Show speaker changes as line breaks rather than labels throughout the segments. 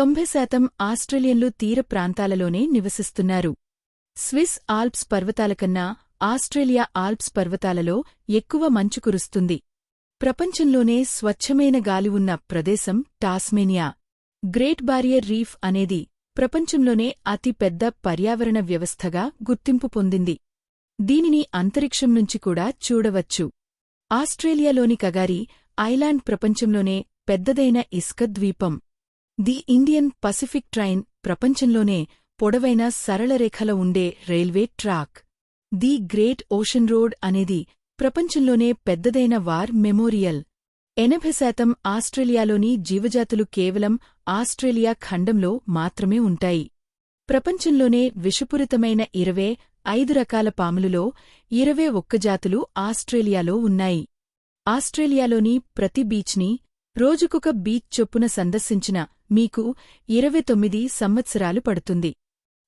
తొంభై శాతం ఆస్ట్రేలియన్లు తీర ప్రాంతాలలోనే నివసిస్తున్నారు. స్విస్ ఆల్ప్స్ పర్వతాల కన్నా ఆస్ట్రేలియా ఆల్ప్స్ పర్వతాలలో ఎక్కువ మంచు కురుస్తుంది. ప్రపంచంలోనే స్వచ్ఛమైన గాలి ఉన్న ప్రదేశం టాస్మేనియా. గ్రేట్ బారియర్ రీఫ్ అనేది ప్రపంచంలోనే అతి పెద్ద పర్యావరణ వ్యవస్థగా గుర్తింపు పొందింది. దీనిని అంతరిక్షం నుంచి కూడా చూడవచ్చు. ఆస్ట్రేలియాలోని కగారి ఐలాండ్ ప్రపంచంలోనే పెద్దదైన ఇసుక ద్వీపం. ది ఇండియన్ పసిఫిక్ ట్రైన్ ప్రపంచంలోనే పొడవైన సరళరేఖల ఉండే railway track. The Great Ocean Road అనేది ప్రపంచంలోనే పెద్దదైన వార్ మెమోరియల్. ఎనభై శాతం ఆస్ట్రేలియాలోని జీవజాతులు కేవలం ఆస్ట్రేలియా ఖండంలో మాత్రమే ఉంటాయి. ప్రపంచంలోనే విషపూరితమైన ఇరవై ఐదు రకాల పాములులో ఇరవై ఒక్క జాతులు ఆస్ట్రేలియాలో ఉన్నాయి. ఆస్ట్రేలియాలోని ప్రతి బీచ్ని రోజుకొక బీచ్ చొప్పున సందర్శించిన మీకు ఇరవై తొమ్మిది సంవత్సరాలు పడుతుంది.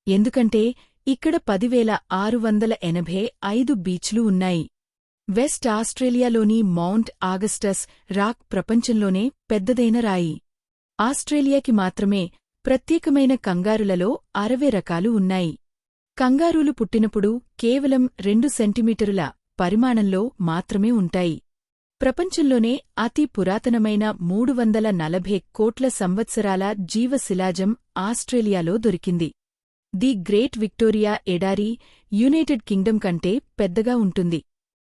ఎందుకంటే ఇక్కడ పదివేల ఆరు వందల ఎనభై ఐదు బీచ్లు ఉన్నాయి. వెస్ట్ ఆస్ట్రేలియాలోని మౌంట్ ఆగస్టస్ రాక్ ప్రపంచంలోనే పెద్దదైన రాయి. ఆస్ట్రేలియాకి మాత్రమే ప్రత్యేకమైన కంగారులలో అరవై రకాలు ఉన్నాయి. కంగారూలు పుట్టినప్పుడు కేవలం రెండు సెంటీమీటరుల పరిమాణంలో మాత్రమే ఉంటాయి. ప్రపంచంలోనే అతి పురాతనమైన మూడు వందల నలభై కోట్ల సంవత్సరాల జీవశిలాజం ఆస్ట్రేలియాలో దొరికింది. ది గ్రేట్ విక్టోరియా ఎడారి యునైటెడ్ కింగ్డమ్ కంటే పెద్దగా ఉంటుంది.